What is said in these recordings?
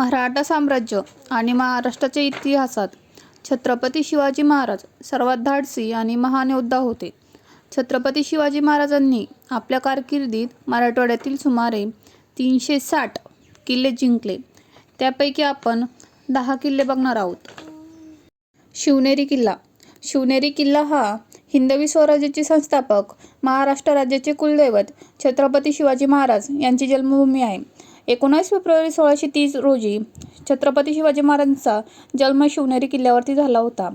मराठा साम्राज्य आणि महाराष्ट्राच्या इतिहासात छत्रपती शिवाजी महाराज सर्वात धाडसी आणि महान योद्धा होते. छत्रपती शिवाजी महाराजांनी आपल्या कारकिर्दीत मराठवाड्यातील सुमारे तीनशे साठ किल्ले जिंकले. त्यापैकी आपण दहा किल्ले बघणार आहोत. शिवनेरी किल्ला शिवनेरी किल्ला हा हिंदवी स्वराज्याचे संस्थापक, महाराष्ट्र राज्याचे कुलदैवत छत्रपती शिवाजी महाराज यांची जन्मभूमी आहे. एकोणीस फेब्रुवारी सोळाशे तीस रोजी छत्रपती शिवाजी महाराजांचा जन्म शिवनेरी किल्ल्यावरती झाला होता.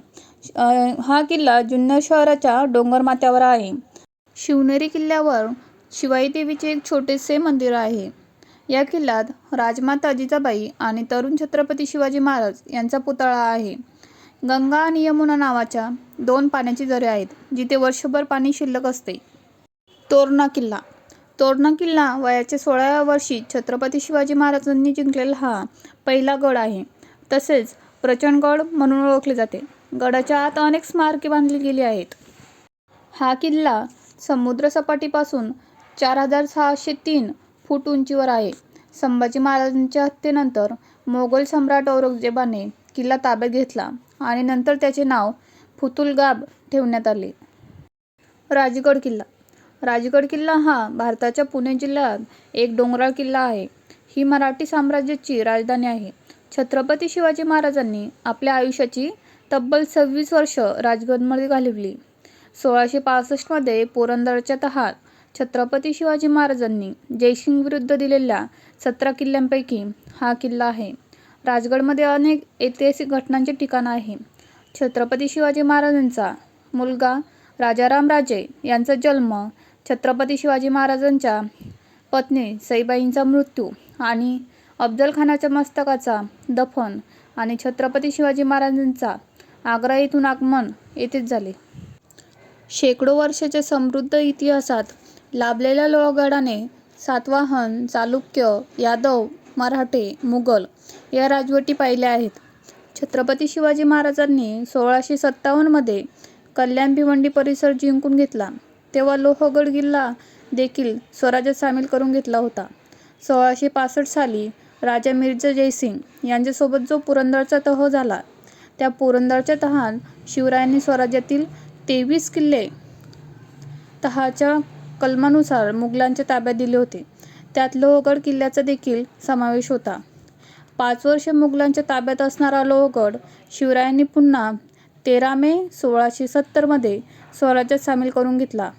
हा किल्ला जुन्नर शहराच्या डोंगरमाथ्यावर आहे. शिवनेरी किल्ल्यावर शिवाई देवीचे एक छोटेसे मंदिर आहे. या किल्ल्यात राजमाता जिजाबाई आणि तरुण छत्रपती शिवाजी महाराज यांचा पुतळा आहे. गंगा आणि यमुना नावाच्या दोन पाण्याची झरे आहेत, जिथे वर्षभर पाणी शिल्लक असते. तोरणा किल्ला तोरणा किल्ला वयाच्या सोळाव्या वर्षी छत्रपती शिवाजी महाराजांनी जिंकलेला हा पहिला गड आहे. तसेच प्रचंडगड म्हणून ओळखले जाते. गडाच्या आत अनेक स्मारके बांधली गेली आहेत. हा किल्ला समुद्रसपाटीपासून चार हजार सहाशे तीन फूट उंचीवर आहे. संभाजी महाराजांच्या हत्येनंतर मोगल सम्राट औरंगजेबाने किल्ला ताब्यात घेतला आणि नंतर त्याचे नाव फुतुलगाब ठेवण्यात आले. राजगड किल्ला राजगड किल्ला हा भारताच्या पुणे जिल्ह्यात एक डोंगराळ किल्ला आहे. ही मराठी साम्राज्याची राजधानी आहे. छत्रपती शिवाजी महाराजांनी आपल्या आयुष्याची तब्बल सव्वीस वर्ष राजगडमध्ये घालवली. सोळाशे पासष्टमध्ये पुरंदरच्या तहात छत्रपती शिवाजी महाराजांनी जयसिंगविरुद्ध दिलेल्या सतरा किल्ल्यांपैकी हा किल्ला आहे. राजगडमध्ये अनेक ऐतिहासिक घटनांचे ठिकाण आहे. छत्रपती शिवाजी महाराजांचा मुलगा राजाराम राजे यांचा जन्म, छत्रपती शिवाजी महाराजांच्या पत्नी सईबाईंचा मृत्यू आणि अफजलखानाच्या मस्तकाचा दफन आणि छत्रपती शिवाजी महाराजांचा आग्रा येथून आगमन येथेच झाले. शेकडो वर्षाच्या समृद्ध इतिहासात लाभलेल्या लोहगडाने सातवाहन, चालुक्य, यादव, मराठे, मुघल या राजवटी पाहिल्या आहेत. छत्रपती शिवाजी महाराजांनी सोळाशे सत्तावन्नमध्ये कल्याण भिवंडी परिसर जिंकून घेतला तेव्हा लोहगड किल्ला देखील स्वराज्यात सामील करून घेतला होता. सोळाशे पासष्ट साली राजा मिर्झा जयसिंग यांच्यासोबत जो पुरंदरचा तह झाला, त्या पुरंदरच्या तहात शिवरायांनी स्वराज्यातील तेवीस किल्ले तहाच्या कलमानुसार मुघलांच्या ताब्यात दिले होते. त्यात लोहगड किल्ल्याचा देखील समावेश होता. पाच वर्षे मुघलांच्या ताब्यात असणारा लोहगड शिवरायांनी पुन्हा तेरा मे सोळाशे सत्तरमध्ये स्वराज्यात सामील करून घेतला.